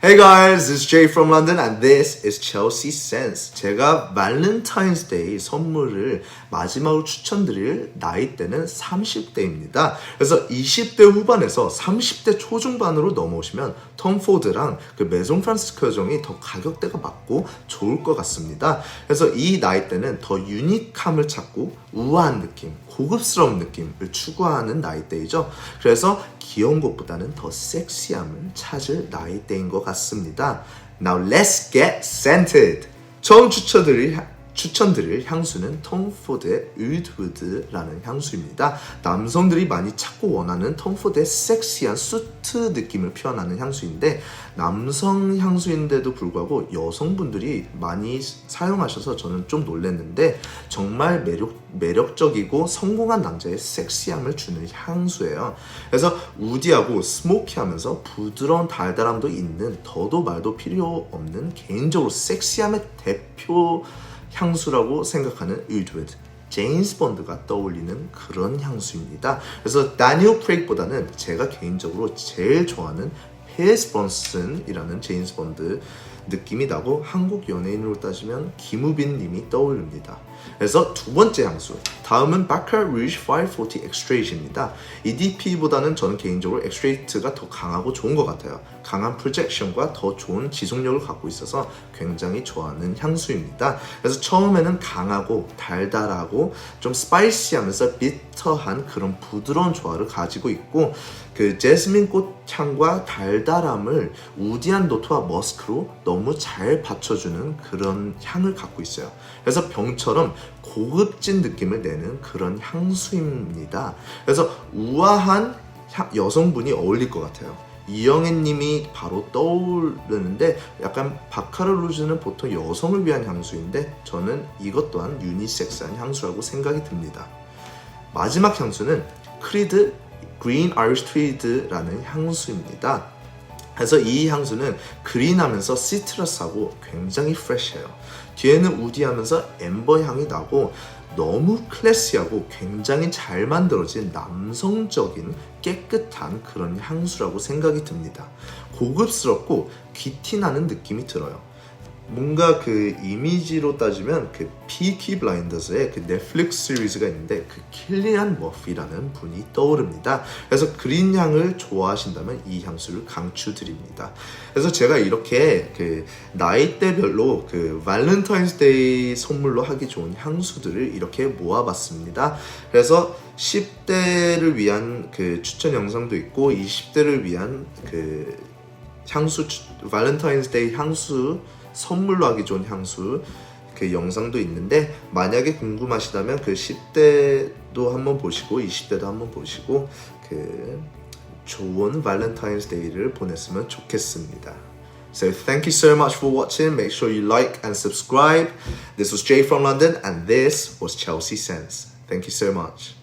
Hey guys, is Jay from London and this is Chelsea Sense. 제가 발렌타인스 데이 선물을 마지막으로 추천드릴 나이대는 30대입니다. 그래서 20대 후반에서 30대 초중반으로 넘어오시면 톰 포드랑 그 메종 프란시스코 여정이 더 가격대가 맞고 좋을 것 같습니다. 그래서 이 나이대는 더 유니크함을 찾고 우아한 느낌, 고급스러운 느낌을 추구하는 나이대이죠. 그래서 귀여운 것보다는 더 섹시함을 찾을 나이대인 것 같습니다. Now let's get scented. 처음 추천드릴 향- 추천드릴 향수는 톰 포드의 우드우드라는 향수입니다. 남성들이 많이 찾고 원하는 톰 포드의 섹시한 수트 느낌을 표현하는 향수인데 남성 향수인데도 불구하고 여성분들이 많이 사용하셔서 저는 좀 놀랐는데 정말 매력 매력적이고 성공한 남자의 섹시함을 주는 향수예요. 그래서 우디하고 스모키하면서 부드러운 달달함도 있는 더도 말도 필요 없는 개인적으로 섹시함의 대표 향수라고 생각하는 우드우드. 제임스 본드가 떠올리는 그런 향수입니다. 그래서 다니엘 크레이크보다는 제가 개인적으로 제일 좋아하는 페스 브론슨이라는 제임스 본드 느낌이 나고 한국 연예인으로 따지면 김우빈 님이 떠오릅니다. 그래서 두 번째 향수 다음은 바카 루지 540 엑스트레이트입니다. EDP보다는 저는 개인적으로 엑스트레이트가 더 강하고 좋은 것 같아요. 강한 프로젝션과 더 좋은 지속력을 갖고 있어서 굉장히 좋아하는 향수입니다. 그래서 처음에는 강하고 달달하고 좀 스파이시하면서 비터한 그런 부드러운 조화를 가지고 있고 그 제스민 꽃 향과 달달함을 우디한 노트와 머스크로 너무 잘 받쳐주는 그런 향을 갖고 있어요. 그래서 병처럼 고급진 느낌을 내는 그런 향수입니다. 그래서 우아한 향- 여성분이 어울릴 것 같아요. 이영애님이 바로 떠오르는데 약간 바카르루즈는 보통 여성을 위한 향수인데 저는 이것 또한 유니섹스한 향수라고 생각이 듭니다. 마지막 향수는 크리드 그린 아이리시 트리드라는 향수입니다. 그래서 이 향수는 그린하면서 시트러스하고 굉장히 프레쉬해요. 뒤에는 우디하면서 엠버 향이 나고 너무 클래시하고 굉장히 잘 만들어진 남성적인 깨끗한 그런 향수라고 생각이 듭니다. 고급스럽고 귀티나는 느낌이 들어요. 뭔가 그 이미지로 따지면 그 피키 블라인더스의 그 넷플릭스 시리즈가 있는데 그 킬리안 머피라는 분이 떠오릅니다. 그래서 그린 향을 좋아하신다면 이 향수를 강추드립니다. 그래서 제가 이렇게 그 나이대별로 그 발렌타인스데이 선물로 하기 좋은 향수들을 이렇게 모아봤습니다. 그래서 10대를 위한 그 추천 영상도 있고 20대를 위한 그 향수 추- 발렌타인스데이 향수 선물로 하기 좋은 향수 그 영상도 있는데 만약에 궁금하시다면 그 10대도 한번 보시고 20대도 한번 보시고 그 좋은 발렌타인스데이를 보냈으면 좋겠습니다. So thank you so much for watching. Make sure you like and subscribe. This was Jay from London and this was Chelsea Sense. Thank you so much.